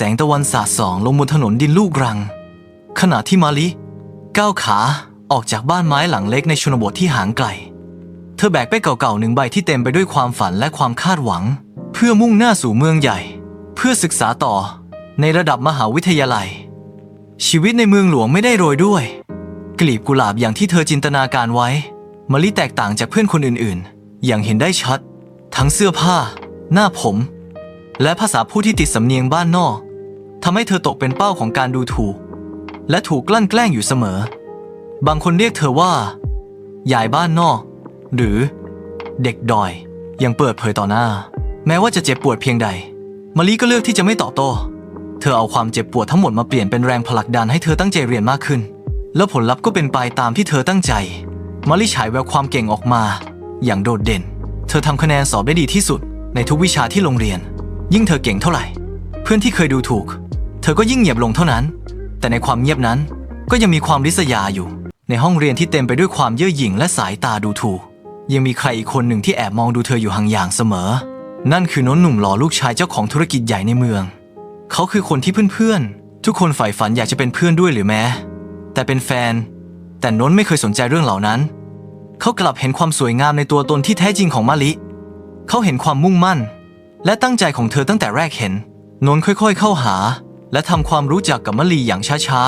สงตะวันสาดส่องลงบนถนนดินลูกรัง ขณะที่มาลิก้าวขาออกจากบ้านไม้หลังเล็กในชนบทที่ห่างไกล เธอแบกเป้เก่าๆหนึ่งใบที่เต็มไปด้วยความฝันและความคาดหวัง เพื่อมุ่งหน้าสู่เมืองใหญ่ เพื่อศึกษาต่อในระดับมหาวิทยาลัย ชีวิตในเมืองหลวงไม่ได้โรยด้วย กลีบกุหลาบอย่างที่เธอจินตนาการไว้มะลิแตกต่างจากเพื่อนคนอื่นๆ อย่างเห็นได้ชัด ทั้งเสื้อผ้า หน้าผม และภาษาพูดที่ติดสำเนียงบ้านนอก ทำให้เธอตกเป็นเป้าของการดูถูก และถูกกลั่นแกล้งอยู่เสมอ บางคนเรียกเธอว่ายายบ้านนอก หรือเด็กดอยยังเปิดเผยต่อหน้า แม้ว่าจะเจ็บปวดเพียงใดมะลิก็เลือกที่จะไม่ตอบโต้ เธอเอาความเจ็บปวดทั้งหมดมาเปลี่ยนเป็นแรงผลักดันให้เธอตั้งใจเรียนมากขึ้น แล้วผลลัพธ์ก็เป็นไปตามที่เธอตั้งใจมะลิฉายแววความเก่งออกมา อย่างโดดเด่น เธอทำคะแนนสอบได้ดีที่สุดในทุกวิชาที่โรงเรียน ยิ่งเธอเก่งเท่าไหร่ เพื่อนที่เคยดูถูก อก็ยิ่งเงียบลงเท่านั้น แต่ในความเงียบนั้นก็ยังมีความริษยาอยู่ ในห้องเรียนที่เต็มไปด้วยความเย่อหยิ่งและสายตาดูถูก ยังมีใครอีกคนหนึ่งที่แอบมองดูเธออยู่ห่างอย่างเสมอ นั่นคือน้นหนุ่มหล่อลูกชายเจ้าของธุรกิจใหญ่ในเมือง เขาคือคนที่เพื่อนๆ ทุกคนใฝ่ฝันอยากจะเป็นเพื่อนด้วยหรือแม้ แต่เป็นแฟน แต่น้นไม่เคยสนใจเรื่องเหล่านั้น เขากลับเห็นความสวยงามในตัวตนที่แท้จริงของมะลิ เขาเห็นความมุ่งมั่น และตั้งใจของเธอตั้งแต่แรกเห็นนนค่อยๆ เข้าหา และทำความรู้จักกับมะลีอย่างช้า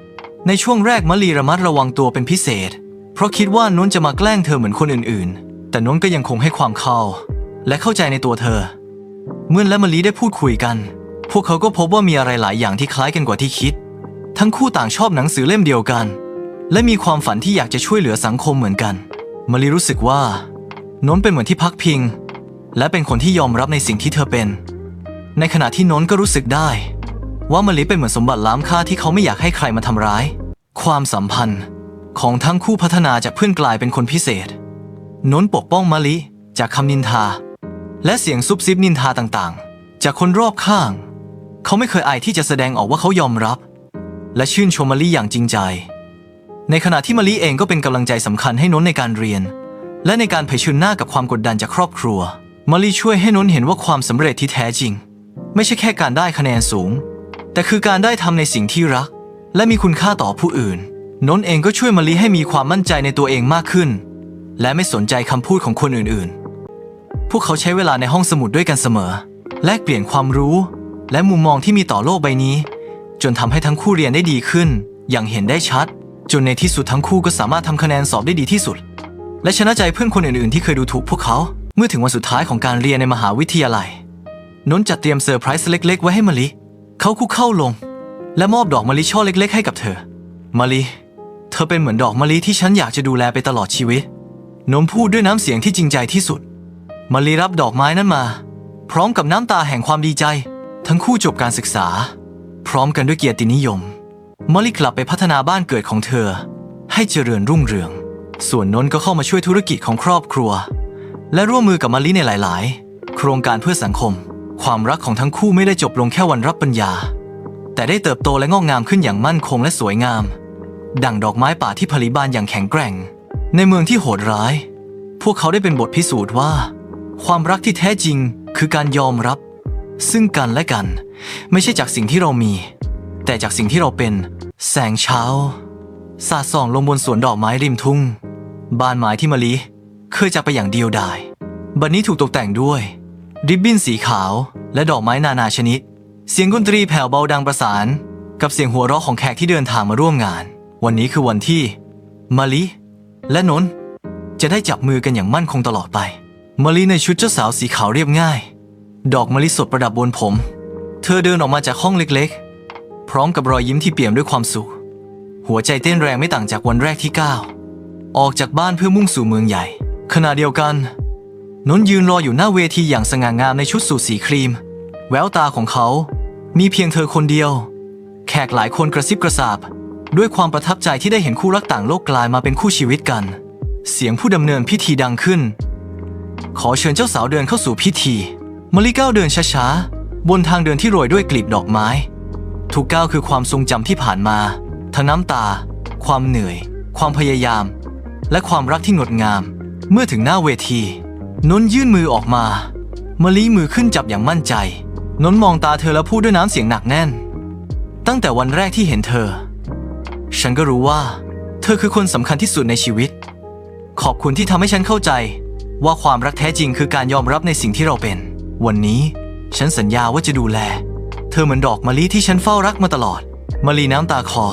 ๆ ในช่วงแรกมะลีระมัดระวังตัวเป็นพิเศษ เพราะคิดว่านนท์จะมาแกล้งเธอเหมือนคนอื่นๆ แต่นนท์ก็ยังคงให้ความเข้า และเข้าใจในตัวเธอ เมื่อและมะลีได้พูดคุยกัน พวกเขาก็พบว่ามีอะไรหลายอย่างที่คล้ายกันกว่าที่คิด ทั้งคู่ต่างชอบหนังสือเล่มเดียวกัน และมีความฝันที่อยากจะช่วยเหลือสังคมเหมือนกันมะลีรู้สึกว่านนท์เป็นเหมือนที่พักพิง และเป็นคนที่ยอมรับในสิ่งที่เธอเป็น ในขณะที่นนท์ก็รู้สึกได้ ว่ามะลิเป็นเหมือนสมบัติล้ำค่าที่เขาไม่อยากให้ใครมาทำร้าย ความสัมพันธ์ของทั้งคู่พัฒนาจากเพื่อนกลายเป็นคนพิเศษนนปกป้องมะลิจากคำนินทา และเสียงซุบซิบนินทาต่างๆ จากคนรอบข้าง เขาไม่เคยอายที่จะแสดงออกว่าเขายอมรับ และชื่นชมมะลิอย่างจริงใจ ในขณะที่มะลิเองก็เป็นกำลังใจสำคัญให้นนในการเรียน และในการเผชิญหน้ากับความกดดันจากครอบครัวมะลิช่วยให้นนเห็นว่าความสำเร็จที่แท้จริง ไม่ใช่แค่การได้คะแนนสูง แต่คือการได้ทำในสิ่งที่รัก และมีคุณค่าต่อผู้อื่น นนท์เองก็ช่วยมะลิให้มีความมั่นใจในตัวเองมากขึ้น และไม่สนใจคำพูดของคนอื่นๆ พวกเขาใช้เวลาในห้องสมุดด้วยกันเสมอ แลกเปลี่ยนความรู้ และมุมมองที่มีต่อโลกใบนี้ จนทำให้ทั้งคู่เรียนได้ดีขึ้น อย่างเห็นได้ชัด จนในที่สุดทั้งคู่ก็สามารถทำคะแนนสอบได้ดีที่สุด และชนะใจเพื่อนคนอื่นๆ ที่เคยดูถูกพวกเขาเมื่อถึงวันสุดท้ายของการเรียนในมหาวิทยาลัยนนท์จัดเตรียมเซอร์ไพรส์เล็กๆไว้ให้มะลิ เขาคุกเข้าลง และมอบดอกมะลิช่อเล็ก ๆ ให้กับเธอมะลิ เธอเป็นเหมือนดอกมะลิที่ฉันอยากจะดูแลไปตลอดชีวิตนนท์พูดด้วยน้ำเสียงที่จริงใจที่สุดมะลิรับดอกไม้นั้นมา พร้อมกับน้ำตาแห่งความดีใจ ทั้งคู่จบการศึกษา พร้อมกันด้วยเกียรตินิยมมะลิกลับไปพัฒนาบ้านเกิดของเธอ ให้เจริญรุ่งเรือง ส่วนนนท์ก็เข้ามาช่วยธุรกิจของครอบครัว และร่วมมือกับมะลิในหลาย ๆ โครงการเพื่อสังคม ความรักของทั้งคู่ไม่ได้จบลงแค่วันรับปริญญา แต่ได้เติบโตและงอกงามขึ้นอย่างมั่นคงและสวยงาม ดั่งดอกไม้ป่าที่ผลิบานอย่างแข็งแกร่ง ในเมืองที่โหดร้าย พวกเขาได้เป็นบทพิสูจน์ว่า ความรักที่แท้จริงคือการยอมรับ ซึ่งกันและกัน ไม่ใช่จากสิ่งที่เรามี แต่จากสิ่งที่เราเป็น แสงเช้า สาดส่องลงบนสวนดอกไม้ริมทุ่ง บานไม้ที่มะลิเคยจากไปอย่างเดียวดาย บัดนนี้ถูกตกแต่งด้วย ริบบิ้นสีขาว และดอกไม้นานาชนิด เสียงดนตรีแผ่วเบาดังประสาน กับเสียงหัวเราะของแขกที่เดินทางมาร่วมงาน วันนี้คือวันที่มะลิและนนจะได้จับมือกันอย่างมั่นคงตลอดไปมะลิในชุดเจ้าสาวสีขาวเรียบง่าย ดอกมะลิสดประดับบนผม เธอเดินออกมาจากห้องเล็กๆ พร้อมกับรอยยิ้มที่เปี่ยมด้วยความสุข หัวใจเต้นแรงไม่ต่างจากวันแรกที่ก้าวออกจากบ้านเพื่อมุ่งสู่เมืองใหญ่ ขณะเดียวกัน นนยืนรออยู่หน้าเวทีอย่างสง่างามในชุดสูทสีครีม แววตาของเขา มีเพียงเธอคนเดียว แขกหลายคนกระซิบกระซาบ ด้วยความประทับใจที่ได้เห็นคู่รักต่างโลกกลายมาเป็นคู่ชีวิตกัน เสียงผู้ดำเนินพิธีดังขึ้น ขอเชิญเจ้าสาวเดินเข้าสู่พิธีมะลิก้าวเดินช้าๆบนทางเดินที่โรยด้วยกลีบดอกไม้ ทุกก้าวคือความทรงจำที่ผ่านมา ทั้งน้ำตา ความเหนื่อย ความพยายาม และความรักที่งดงาม เมื่อถึงหน้าเวที นนยื่นมือออกมามะลิมือขึ้นจับอย่างมั่นใจ นนมองตาเธอแล้วพูดด้วยน้ำเสียงหนักแน่น ตั้งแต่วันแรกที่เห็นเธอ ฉันก็รู้ว่า เธอคือคนสำคัญที่สุดในชีวิต ขอบคุณที่ทำให้ฉันเข้าใจ ว่าความรักแท้จริงคือการยอมรับในสิ่งที่เราเป็น วันนี้ฉันสัญญาว่าจะดูแล เธอเหมือนดอกมะลิที่ฉันเฝ้ารักมาตลอดมะลิน้ำตาคอ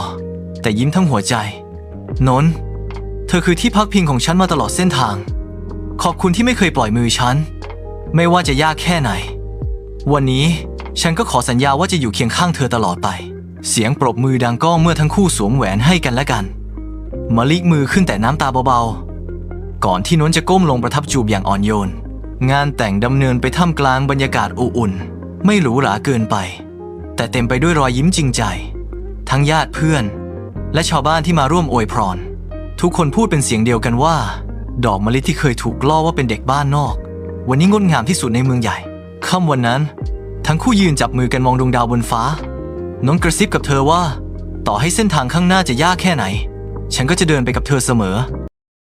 แต่ยิ้มทั้งหัวใจ นน เธอคือที่พักพิงของฉันมาตลอดเส้นทาง ขอบคุณที่ไม่เคยปล่อยมือฉัน ไม่ว่าจะยากแค่ไหน วันนี้ฉันก็ขอสัญญาว่าจะอยู่เคียงข้างเธอตลอดไป เสียงปรบมือดังก้องเมื่อทั้งคู่สวมแหวนให้กันและกันมาลิกมือขึ้นแต่น้ำตาเบาๆ ก่อนที่นนท์จะก้มลงประทับจูบอย่างอ่อนโยน งานแต่งดำเนินไปท่ามกลางบรรยากาศอบอุ่นไม่หรูหราเกินไป แต่เต็มไปด้วยรอยยิ้มจริงใจ ทั้งญาติเพื่อน และชาวบ้านที่มาร่วมอวยพร ทุกคนพูดเป็นเสียงเดียวกันว่า ดอกมะลิที่เคยถูกล่อว่าเป็นเด็กบ้านนอก วันนี้งดงามที่สุดในเมืองใหญ่ค่ำวันนั้น ทั้งคู่ยืนจับมือกันมองดวงดาวบนฟ้า น้องกระซิบกับเธอว่า ต่อให้เส้นทางข้างหน้าจะยากแค่ไหน ฉันก็จะเดินไปกับเธอเสมอ